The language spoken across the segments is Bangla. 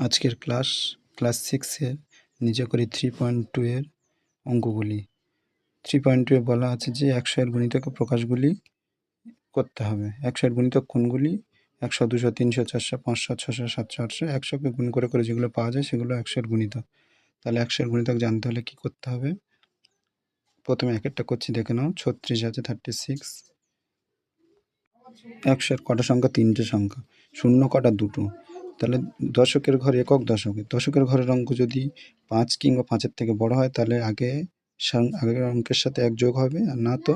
আজকের ক্লাস ক্লাস সিক্সের নিজে করি থ্রি পয়েন্ট টু এর অঙ্কগুলি। থ্রি পয়েন্ট টুয়ে বলা আছে যে একশো এর গুণিতক প্রকাশগুলি করতে হবে। একশো এর গুণিতক কোনগুলি? একশো, দুশো, তিনশো, চারশো, পাঁচশো, ছশো, সাতশো, আটশো একশোকে গুণ করে করে যেগুলো পাওয়া যায় সেগুলো একশো এর গুণিতক। তাহলে একশো এর গুণিতক জানতে হলে কী করতে হবে? প্রথমে এক একটা করছি, দেখে নাও, ছত্রিশ আছে থার্টি সিক্স একশো কটা সংখ্যা? তিনটে সংখ্যা। শূন্য, কটা? দুটো। তাহলে দশকের ঘরে একক দশকে। দশকের ঘরের অঙ্ক যদি পাঁচ কিংবা পাঁচের থেকে বড় হয়, তাহলে আগে আগের অঙ্কের সাথে এক যোগ হবে, আর না তো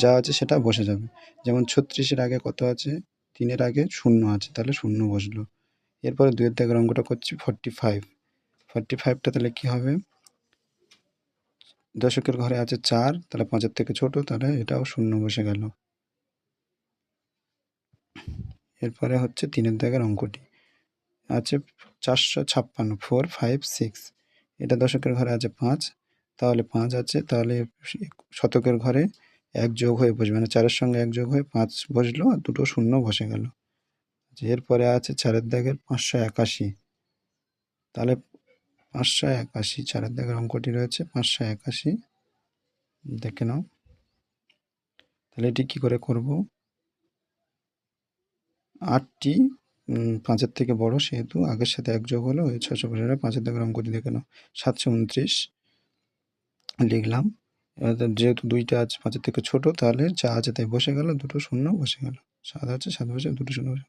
যা আছে সেটা বসে যাবে। যেমন ছত্রিশের আগে কত আছে? তিনের আগে শূন্য আছে, তাহলে শূন্য বসল। এরপরে দুয়ের দাগের অঙ্কটা করছি ফর্টি ফাইভ ফর্টি ফাইভটা তাহলে কী হবে? দশকের ঘরে আছে চার, তাহলে পাঁচের থেকে ছোট, তাহলে এটাও শূন্য বসে গেল। এরপরে হচ্ছে তিনের দাগের অঙ্কটি। আছে চারশো ছাপ্পান্ন ফোর ফাইভ সিক্স এটা দশকের ঘরে আছে পাঁচ, তাহলে পাঁচ আছে, তাহলে শতকের ঘরে এক যোগ হয়ে বসবে মানে চারের সঙ্গে এক যোগ হয়ে পাঁচ বসল, আর দুটো শূন্য বসে গেল। এরপরে আছে চারের দাগের পাঁচশো একাশি। তাহলে পাঁচশো একাশি, চারের দাগের অঙ্কটি রয়েছে পাঁচশো একাশি। দেখে নাও। তাহলে এটি কী করে করব? আটটি পাঁচের থেকে বড় সেহেতু আগের সাথে এক যোগ হলো ছশো পনেরো পাঁচের থেকে গ্রাম করি দেখানো। সাতশো উনত্রিশ লিখলাম। যেহেতু দুইটা আছে, পাঁচের থেকে ছোট, তাহলে চা আছে তাই বসে গেল, দুটো শূন্য বসে গেল। সাত আছে, সাত বসে, দুটো শূন্য বসে